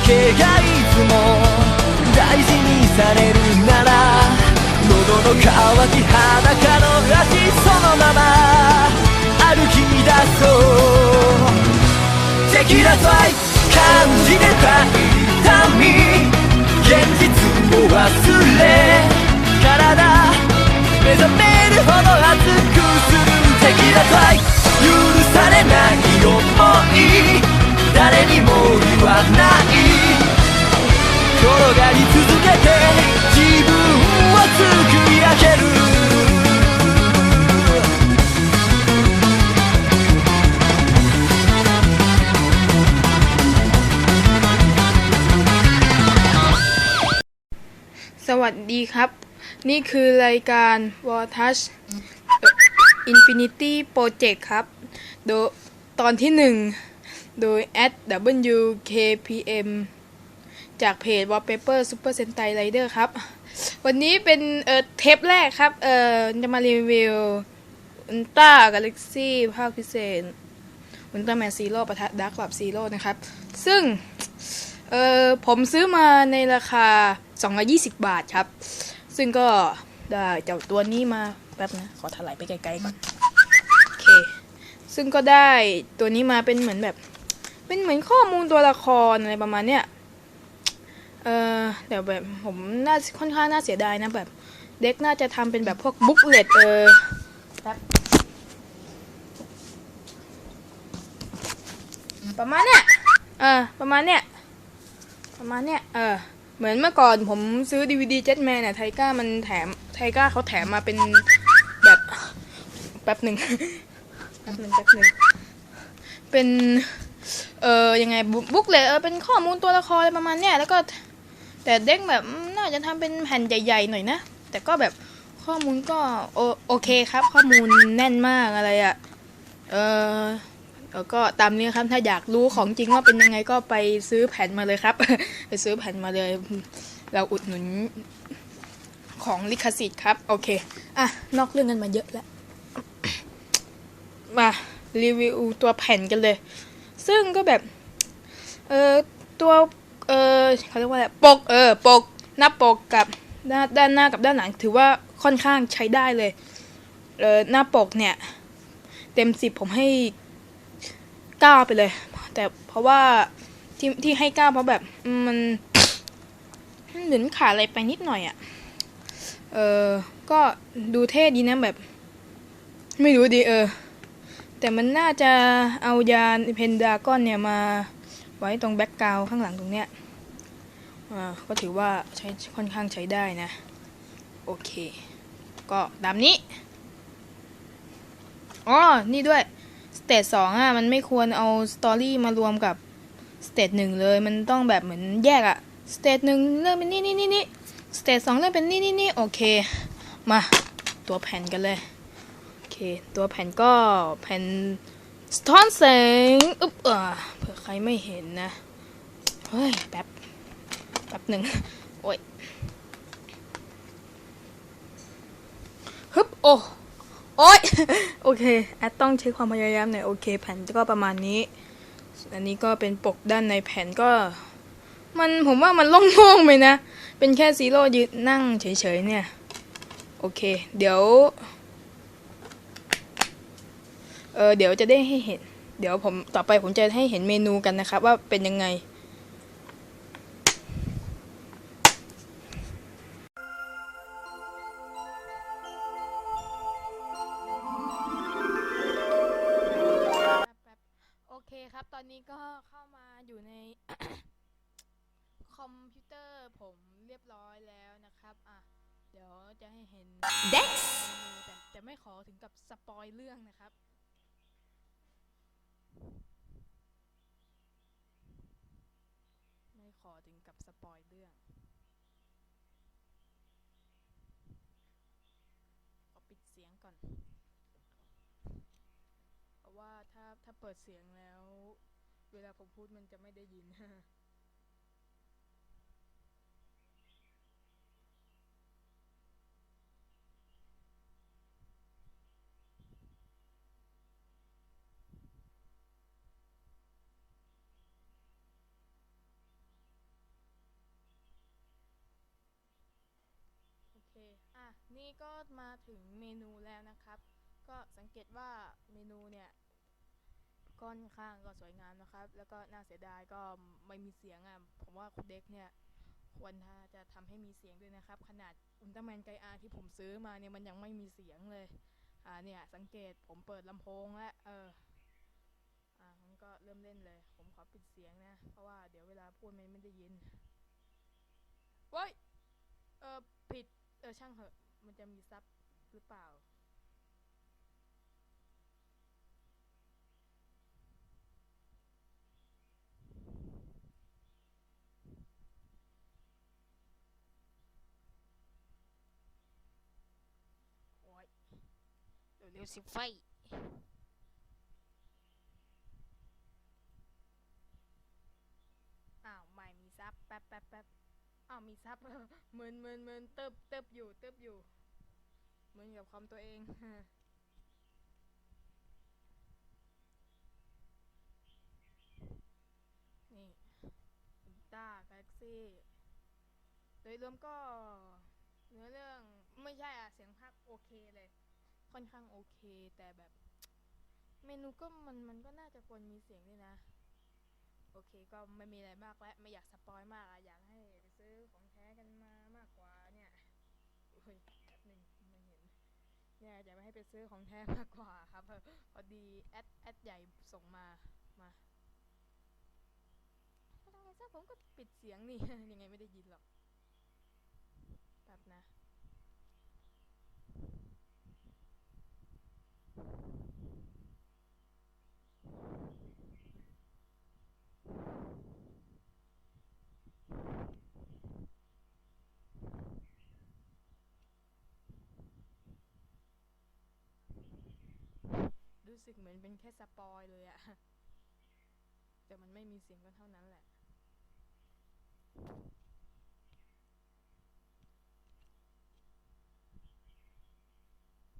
けがいつも大事にされるなら喉の渇き裸の足そのまま歩き出そう。テキラファイ感じてた。痛み現実を忘れ。体。目覚めるほど熱くする。テキラファイ許されない思い。にも言わない転がり続けて自分を作り上げるสวัสดีครับ นี่คือรายการ w a r Touch เอ่อ Infinity Project ครับ โดยตอนที่หนึ่ง โดย WKPM จากเพจ Wallpaper Super Sentai Rider ครับ วันนี้เป็นเอ่อเทปแรกครับ เอ่อจะมารีวิว Ultra Galaxy ภาคพิเศษ Ultraman Zero ปะทะ Dark Club Zero นะครับ ซึ่ง เออผมซื้อมาในราคา 220 บาทครับ ซึ่งก็ได้เจ้าตัวนี้มาแป๊บนะ ขอถลายไปไกลๆก่อน โอเค ซึ่งก็ได้ตัวนี้มาเป็นเหมือนแบบ เป็นเหมือนข้อมูลตัวละครอะไรประมาณเนี้ยเออแต่แบบผมน่าค่อนข้างน่าเสียดายนะแบบ เด็กน่าจะทำเป็นแบบพวกบุ๊กเลตเออแป๊บประมาณเนี้ยเออประมาณเนี้ยประมาณเนี้ยเออเหมือนเมื่อก่อนผมซื้อ DVD Jetman เนี่ยไทก้ามันแถมไทก้าเขาแถมมาเป็นแบบแป๊บหนึ่งแป๊บหนึ่งแป๊บหนึ่งเป็น เออยังไงบุ๊กเลยเออเป็นข้อมูลตัวละครอะไรประมาณเนี้ยแล้วก็ แต่เด้งแบบน่าจะทำเป็นแผ่นใหญ่ ๆ หน่อยนะ แต่ก็แบบข้อมูลก็โอโอเคครับ ข้อมูลแน่นมากอะไรอะ่ะเออแล้วก็ตามนี้ครับถ้าอยากรู้ของจริงว่าเป็นยังไงก็ไปซื้อแผ่นมาเลยครับ ไปซื้อแผ่นมาเลย เราอุดหนุนของลิขสิทธิ์ครับ โอเค อะ นอกเรื่องกันมาเยอะแล้ว มารีวิวตัวแผ่นกันเลย ซึ่งก็แบบ เออตัว เออเขาเรียกว่าอะไรปก เออ ปก หน้าปกกับด้านด้านหน้ากับด้านหลัง ถือว่าค่อนข้างใช้ได้เลย เออหน้าปกเนี่ย เต็มสิบผมให้เก้าไปเลย แต่เพราะว่าที่ที่ให้เก้าเพราะแบบมมันเหมือนขาดอะไรไปนิดหน่อยอะ่ะ เออ ก็ดูเท่ดีนะแบบ ไม่รู้ดีเออ แต่มันน่าจะเอายานเพนดากอนเนี่ยมาไว้ตรงแบ็กกราวข้างหลังตรงเนี้ยอ่าก็ถือว่าใช้ค่อนข้างใช้ได้นะ โอเค ก็ตามนี้อ๋อนี่ด้วย สเตจสองอะ มันไม่ควรเอาสตอรี่มารวมกับสเตจหนึ่งเลย มันต้องแบบเหมือนแยกอะ สเตจหนึ่งเริ่มเป็นนี่นี่นี่นี่สเตจสองเริ่มเป็นนี่นี่นี่โอเค มา ตัวแผ่นกันเลย ตัวแผ่นก็แผ่นสะท้อนแสงอึ๊บเออเผื่อใครไม่เห็นนะ เฮ้ย แป๊บ แป๊บหนึ่งโอ้ยฮึบโอ้โอ๊ยโอเคแอดต้องใช้ความพยายามหน่อยโอเค แผ่นก็ประมาณนี้ อันนี้ก็เป็นปกด้านในแผ่นก็ มันผมว่ามันโล่งๆไปนะ เป็นแค่ซีโร่ยืนนั่งเฉยๆเนี่ย โอเค เดี๋ยว เออเดี๋ยวจะได้ให้เห็น เดี๋ยวผมต่อไปผมจะให้เห็นเมนูกันนะครับ ว่าเป็นยังไงโอเคครับตอนนี้ก็เข้ามาอยู่ในคอมพิวเตอร์ผมเรียบร้อยแล้วนะครับอะเดี๋ยวจะให้เห็น Dex แต่แต่ไม่ขอถึงกับสปอยเรื่องนะครับ ไม่ขอถึงกับสปอยเรื่องขอปิดเสียงก่อน เพราะว่าถ้าถ้าเปิดเสียงแล้ว เวลาผมพูดมันจะไม่ได้ยิน โก็มาถึงเมนูแล้วนะครับ ก็สังเกตว่าเมนูเนี่ยค่อนข้างก็สวยงามนะครับ แล้วก็น่าเสียดายก็ไม่มีเสียงอะผมว่าคุณเด็กเนี่ยควรถ้าจะทำให้มีเสียงด้วยนะครับ ขนาดอุลตร้าแมนไกอาที่ผมซื้อมาเนี่ยมันยังไม่มีเสียงเลยอ่าเนี่ยสังเกตผมเปิดลำโพงแล้วเอออ่างั้นก็เริ่มเล่นเลย ผมขอปิดเสียงนะ เพราะว่าเดี๋ยวเวลาพูดมันไม่ได้ยินเว้ยเออผิดเออช่างเหอะ มันจะมีซับหรือเปล่า โอ้ยเร็วๆสิไฟ อ้าวไม่มีซับแป๊บแป๊บแป๊บ อ้าวมีซับเมินเมินเมินเติบเติบอยู่ เติบอยู่เหมือนกับคอมตัวเองนี่ต้าแกล็กซี่ โดยรวมก็เนื้อเรื่องไม่ใช่อะเสียงภาคโอเคเลย ค่อนข้างโอเค แต่แบบ เมนูก็มันมันก็น่าจะควรมีเสียงด้วยนะ โอเคก็ไม่มีอะไรมากแล้วไม่อยากสปอยมากอะอยากให้ไปซื้อของแท้กันมามากกว่าเนี่ยเฮ้ยแป๊บหนึ่งไม่เห็น เนี่ยอยากให้ไปซื้อของแท้มากกว่าครับ พอดีแอดแอดใหญ่ส่งมามาทำไงซะผมก็ปิดเสียงนี่ ยังไงไม่ได้ยินหรอกแป๊บนะ สึกเหมือนเป็นแค่สปอยเลยอะแต่มันไม่มีเสียงก็เท่านั้นแหละ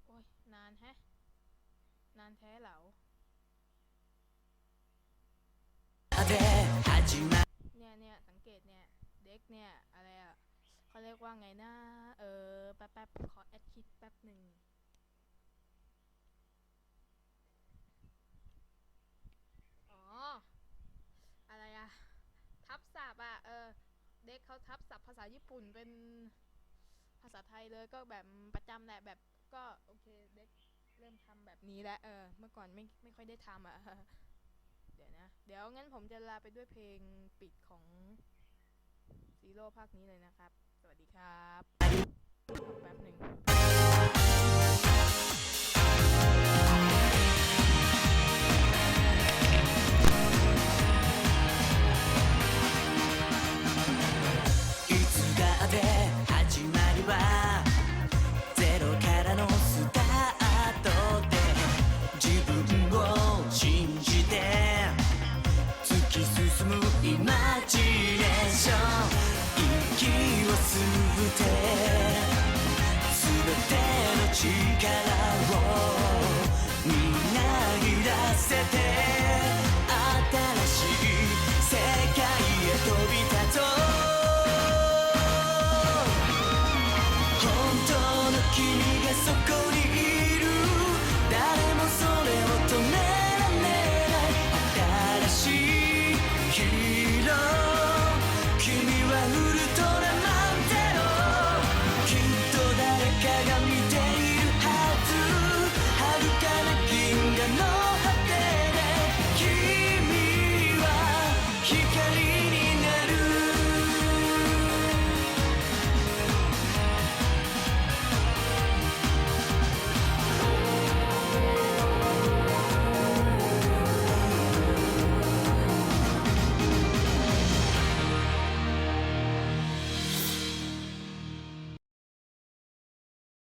โอ้ย นานแฮะ นานแท้เหลาเนี่ยเนี่ยสังเกตเนี่ย เด็กเนี่ย อะไรอะเขาเรียกว่าไงนะ เออ แป๊บแป๊บขอแอดคิดแป๊บหนึ่ง เขาทับศัพท์ภาษาญี่ปุ่นเป็นภาษาไทยเลยก็แบบประจำแหละแบบก็โอเคเด็กเริ่มทำแบบนี้แล้วเออเมื่อก่อนไม่ไม่ค่อยได้ทำอะเดี๋ยวนะ เดี๋ยวงั้นผมจะลาไปด้วยเพลงปิดของซีโร่ภาคนี้เลยนะครับ สวัสดีครับแป๊บหนึ่ง You.